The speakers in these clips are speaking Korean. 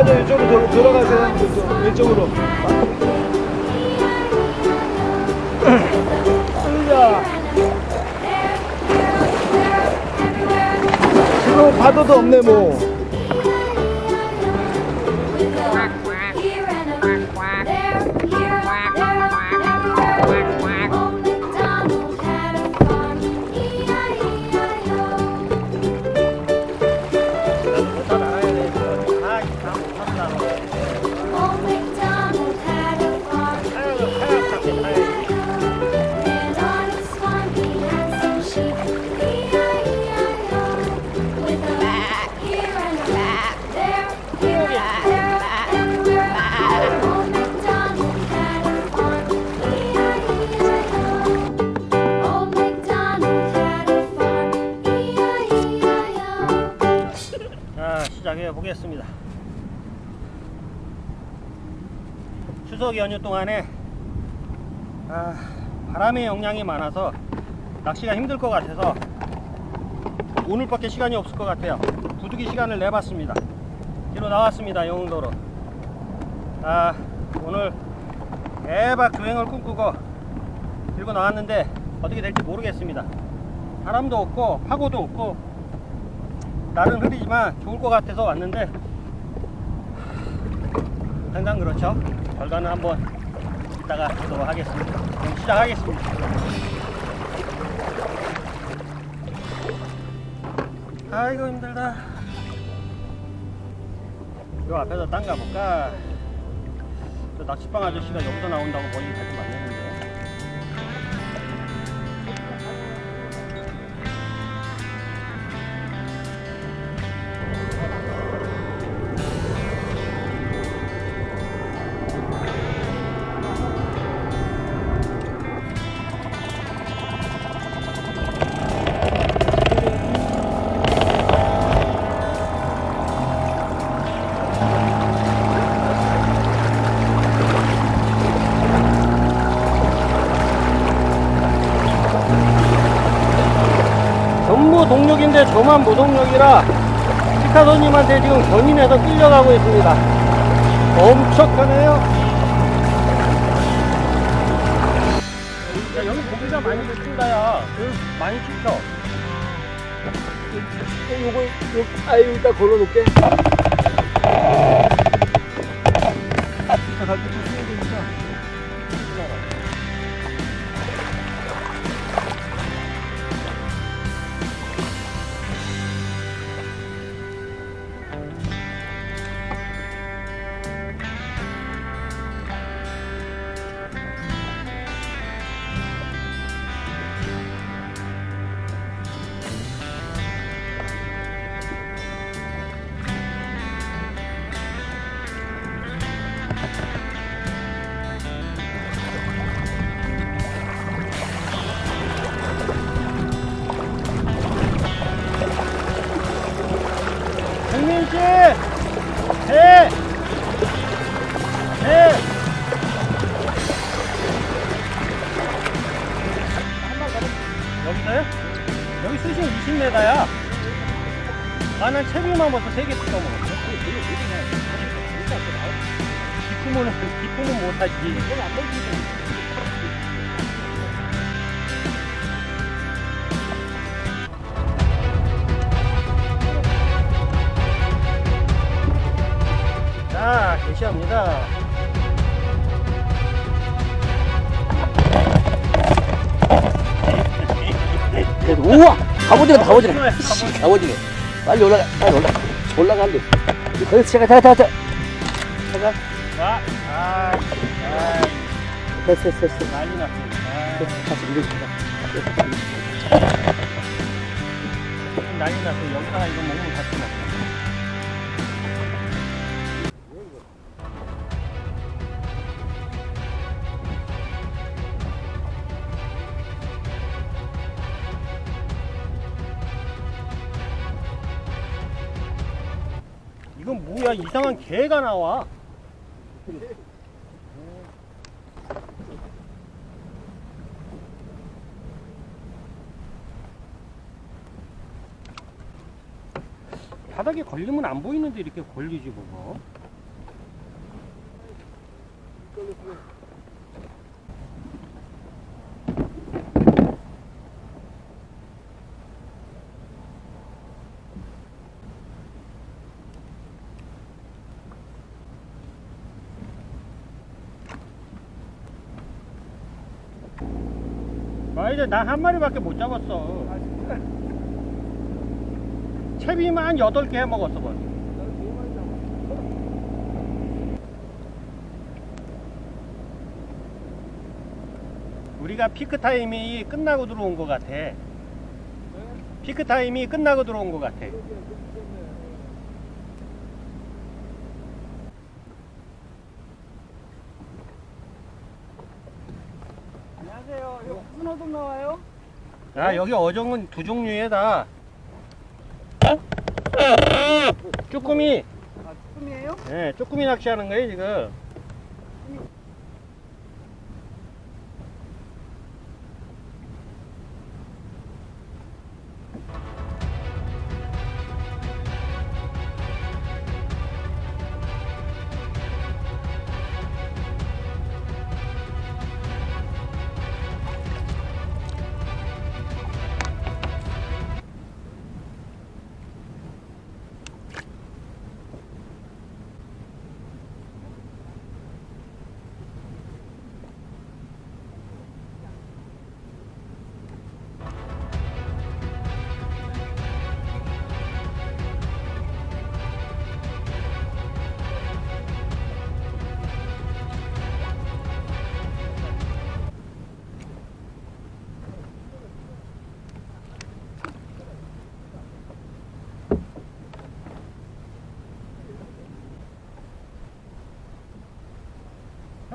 맞아 이쪽으로 돌- 돌아가세요. 이쪽, 왼쪽으로. 으자. 지금 파도도 없네 뭐 추석 연휴 동안에 아, 바람의 영향이 많아서 낚시가 힘들 것 같아서 오늘밖에 시간이 없을 것 같아요. 부득이 시간을 내봤습니다. 뒤로 나왔습니다 영흥도로. 아 오늘 대박 주행을 꿈꾸고 들고 나왔는데 어떻게 될지 모르겠습니다. 바람도 없고 파고도 없고 날은 흐리지만 좋을 것 같아서 왔는데 항상 그렇죠? 결과는 한번 이따가 보도록 하겠습니다. 그럼 시작하겠습니다. 아이고 힘들다. 요 앞에서 땅 가볼까? 저 낚시방 아저씨가 여기서 나온다고 멀리 가지 말랬 동력인데 저만 무동력이라 시카소님한테 지금 견인해서 끌려가고 있습니다. 엄청 편해요. 야, 여기 고기가 많이 붙인다 야. 많이 찍혀. 요거 요, 아 여기다 걸어놓게 이 아, 난 채비만 벌써 3개 뜯어 먹었어. 기품은, 기품은 못하지. 이건 안 자, 개시합니다. 우와 갑오징어 갑오징어 씨, 갑오징어 빨리 올라가 빨리 올라가. 올라간대 거기서 제가 다 다다 잠깐 자, 아, 아, 됐어 됐어 됐어. 난리 났습니다. 됐어 다시 밀어주자 난리 났어요. 여기다가 이거 먹으면 같이 먹어. 보니까 이상한 개가 나와. 바닥에 걸리면 안 보이는데 이렇게 걸리지 뭐가. 이제 나 한 마리밖에 못 잡았어. 채비만 여덟 개 해 먹었어 벌써 우리가 피크 타임이 끝나고 들어온 것 같아. 피크 타임이 끝나고 들어온 것 같아 안녕하세요. 이거 나와요? 아 여기 어종은 두 종류에 다 쭈꾸미 아, 쭈꾸미에요? 예, 쭈꾸미 낚시하는 거예요 지금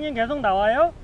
형님 계속 나와요?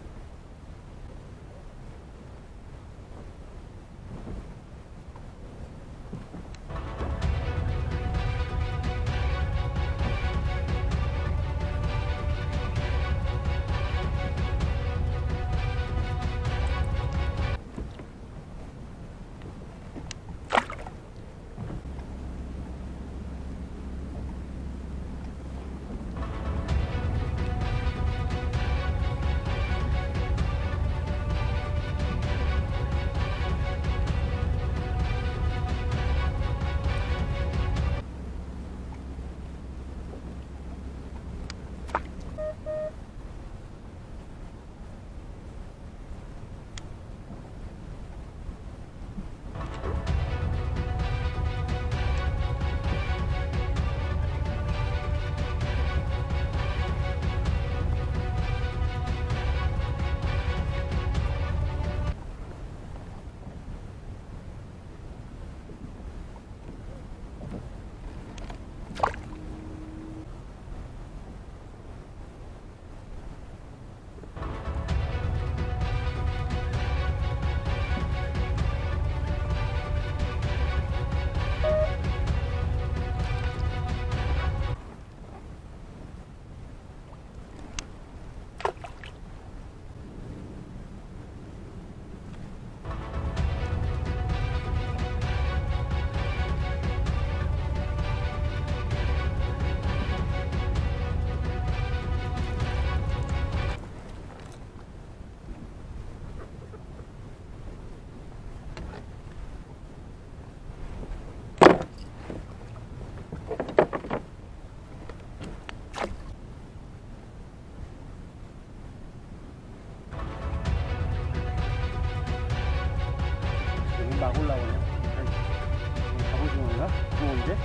갑오징어인가? 좋은데?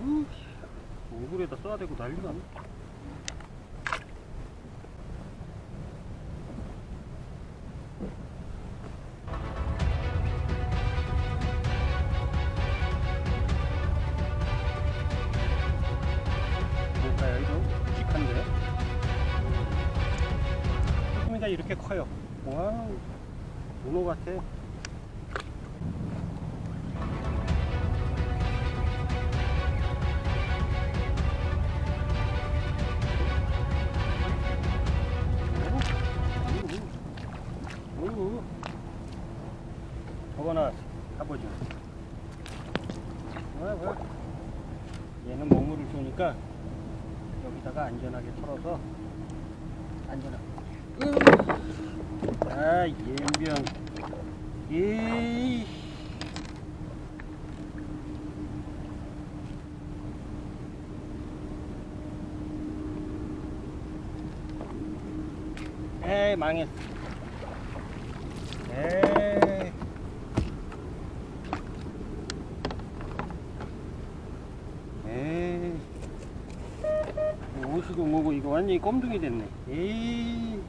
우, 얼굴에다 난리가 네 뭘까요 이거? 묵직한데? 쭈꾸미가 이렇게 커요 와우 문어 같아 아, 연변. 이. 에이, 망했어. 에이. 에이. 옷이고 뭐고 이거 완전히 껌둥이 됐네. 에이.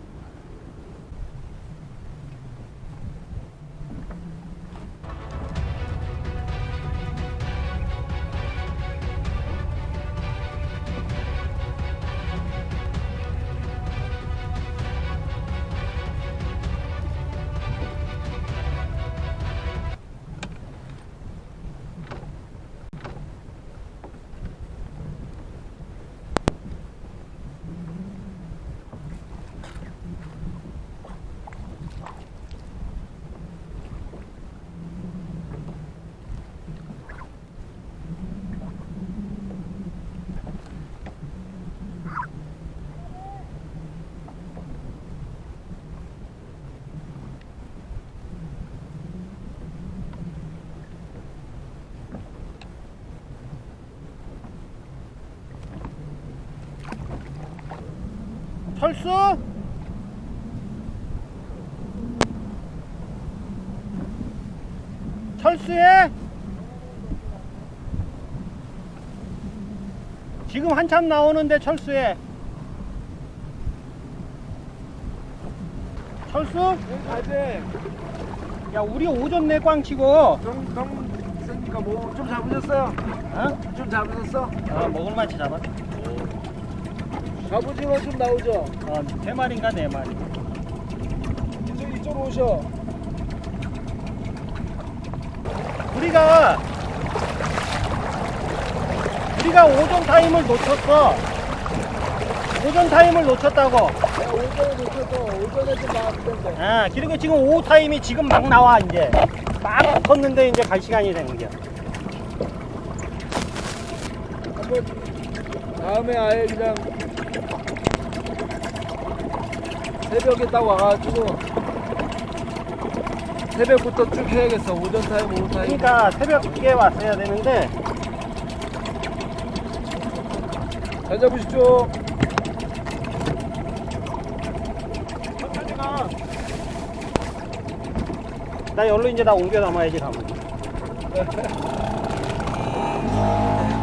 철수? 철수해? 지금 한참 나오는데 철수해. 철수? 아재, 야, 우리 오전 내 꽝 치고, 정, 정, 생니까 뭐 좀 잡으셨어요? 어? 좀 잡으셨어? 아, 먹을 만치 잡았. 갑오징어 좀 나오죠? 어, 세 마리인가 네 마리. 이쪽, 이쪽으로 오셔. 우리가 우리가 오전 타임을 놓쳤어. 오전 타임을 놓쳤다고. 야, 오전에 놓쳐서 오전에 좀 나왔을 텐데. 아, 그리고 지금 오후 타임이 지금 막 나와 이제. 막 컸는데 이제 갈 시간이 되는 거야. 한번 다음에 아예 그냥 새벽에 딱 와가지고 새벽부터 쭉 해야겠어. 오전 타임, 오후 타임. 그러니까 새벽에 왔어야 되는데 잘 잡으십시오. 나 열로 이제 나 옮겨 담아야지 가면.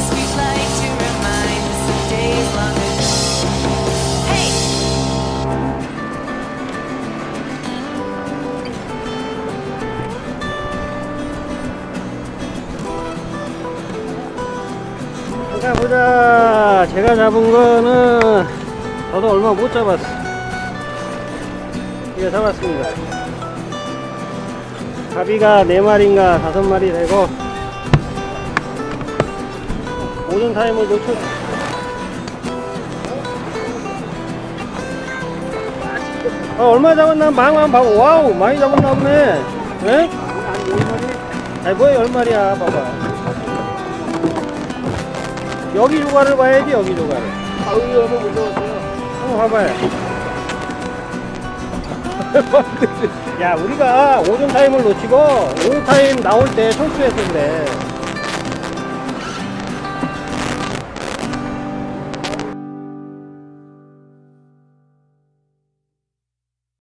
보자 보자. 제가 잡은 거는 저도 얼마 못 잡았어. 이거 잡았습니다. 가비가 네 마리인가 다섯 마리 되고 오전 타임을 놓쳤. 아, 얼마 잡았나 망한 봐봐. 와우 많이 잡았나 보네. 예? 아니 뭐야 열 마리야 봐봐. 여기 조가를 봐야지 여기 조가를. 아우, 한번 무서웠어요. 한번 봐봐요. 야 우리가 오전 타임을 놓치고 오후 타임 나올 때 철수했었는데